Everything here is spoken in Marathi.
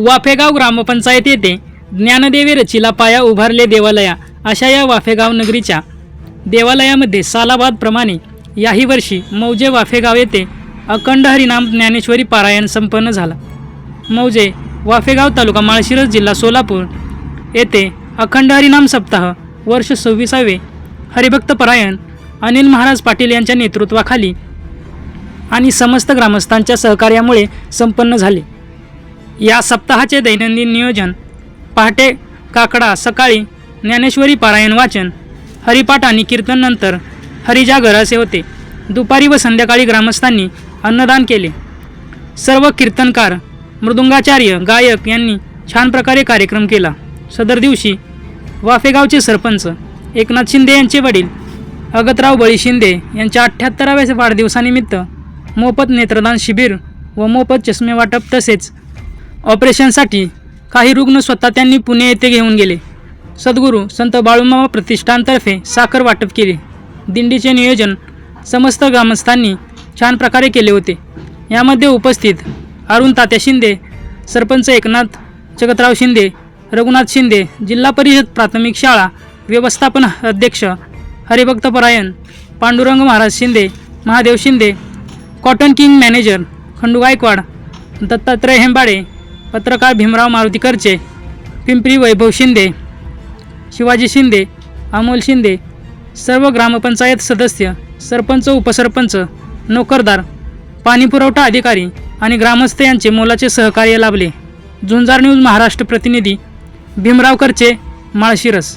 वाफेगाव ग्रामपंचायत येथे ज्ञानदेवी रचीला पाया उभारले देवालया अशा या वाफेगाव नगरीच्या देवालयामध्ये सालाबादप्रमाणे याही वर्षी मौजे वाफेगाव येथे अखंड हरिनाम ज्ञानेश्वरी पारायण संपन्न झाला. मौजे वाफेगाव तालुका माळशिरस जिल्हा सोलापूर येथे अखंड हरिनाम सप्ताह वर्ष सव्वीसावे हरिभक्त परायण अनिल महाराज पाटील यांच्या नेतृत्वाखाली आणि समस्त ग्रामस्थांच्या सहकार्यामुळे संपन्न झाले. या सप्ताहाचे दैनंदिन नियोजन. पहाटे काकडा सकाळी ज्ञानेश्वरी पारायण वाचन हरिपाठ आणि कीर्तननंतर हरिजागर असे होते. दुपारी व संध्याकाळी ग्रामस्थांनी अन्नदान केले. सर्व कीर्तनकार मृदुंगाचार्य गायक यांनी छान प्रकारे कार्यक्रम केला. सदर दिवशी वाफेगावचे सरपंच एकनाथ शिंदे यांचे वडील अगतराव बळी शिंदे यांच्या अठ्ठ्याहत्तराव्या वाढदिवसानिमित्त मोफत नेत्रदान शिबिर व मोफत चष्मे वाटप तसेच ऑपरेशनसाठी काही रुग्ण स्वतः त्यांनी पुणे येथे घेऊन गेले. सद्गुरू संत बाळूमामा प्रतिष्ठानतर्फे साखर वाटप केले. दिंडीचे नियोजन समस्त ग्रामस्थांनी छान प्रकारे केले होते. यामध्ये उपस्थित अरुण तात्या शिंदे सरपंच एकनाथ जगतराव शिंदे रघुनाथ शिंदे जिल्हा परिषद प्राथमिक शाळा व्यवस्थापन अध्यक्ष Haribhakta Parayan Pandurang Maharaj Shinde Mahadev Shinde cotton king manager Khandu Gaikwad Dattatray Hembade पत्रकार भीमराव मारुतीकरचे पिंपरी वैभव शिंदे शिवाजी शिंदे अमोल शिंदे सर्व ग्रामपंचायत सदस्य सरपंच उपसरपंच नोकरदार पाणीपुरवठा अधिकारी आणि ग्रामस्थ यांचे मोलाचे सहकार्य लाभले. झुंजार न्यूज महाराष्ट्र प्रतिनिधी भीमराव करचे माळशिरस.